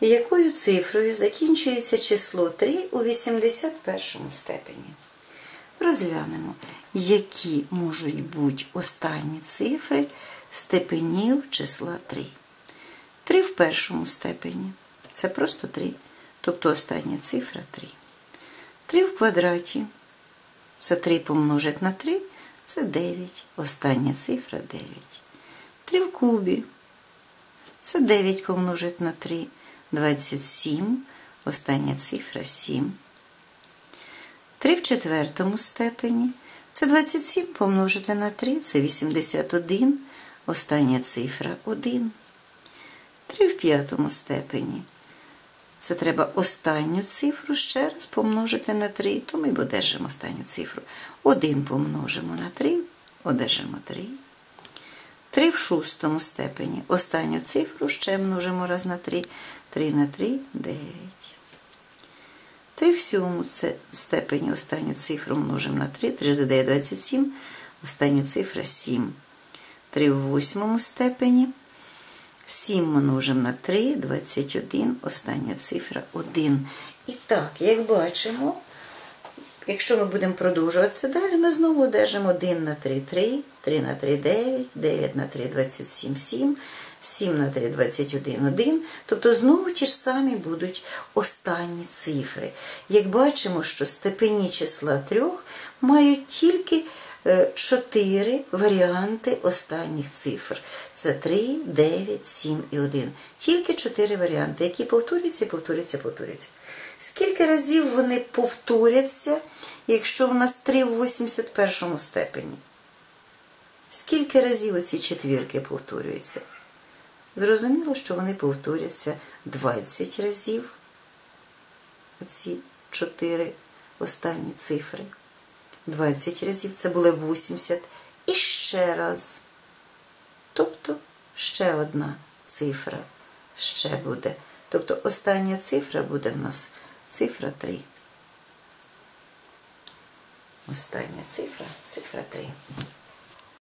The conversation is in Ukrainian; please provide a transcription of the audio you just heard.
Якою цифрою закінчується число 3 у 81 степені? Розглянемо, які можуть бути останні цифри степенів числа 3. 3 в першому степені це просто 3, тобто остання цифра 3. 3 в квадраті це 3 помножить на 3, це 9, остання цифра 9. 3 в кубі це 9 помножить на 3, 27, остання цифра 7. 3 в четвертому степені це 27 помножити на 3, це 81, остання цифра 1. 3 в п'ятому степені. Це треба останню цифру ще раз помножити на 3, то ми одержимо останню цифру. 1 помножимо на 3, одержимо 3. 3 в шостому степені. Останню цифру ще множимо раз на 3. 3 на 3 – 9. 3 в сьомому степені останню цифру множимо на 3. 3 додає 27, остання цифра 7. 3 в восьмому степені. 7 множимо на 3, 21, остання цифра 1. І так, як бачимо, якщо ми будемо продовжуватися далі, ми знову одержимо 1 на 3, 3, 3 на 3, 9, 9 на 3, 27, 7, 7 на 3, 21, 1. Тобто знову ті ж самі будуть останні цифри. Як бачимо, що степені числа 3 мають тільки 4 варіанти останніх цифр. Це 3, 9, 7 і 1. Тільки 4 варіанти, які повторюються, повторюються, повторюються. Скільки разів вони повторяться, якщо у нас 3 в 81 степені? Скільки разів оці четвірки повторюються? Зрозуміло, що вони повторяться 20 разів. Оці 4 останні цифри. 20 разів, це буде 80. І ще раз. Тобто ще одна цифра ще буде. Тобто остання цифра буде в нас цифра 3. Остання цифра цифра 3.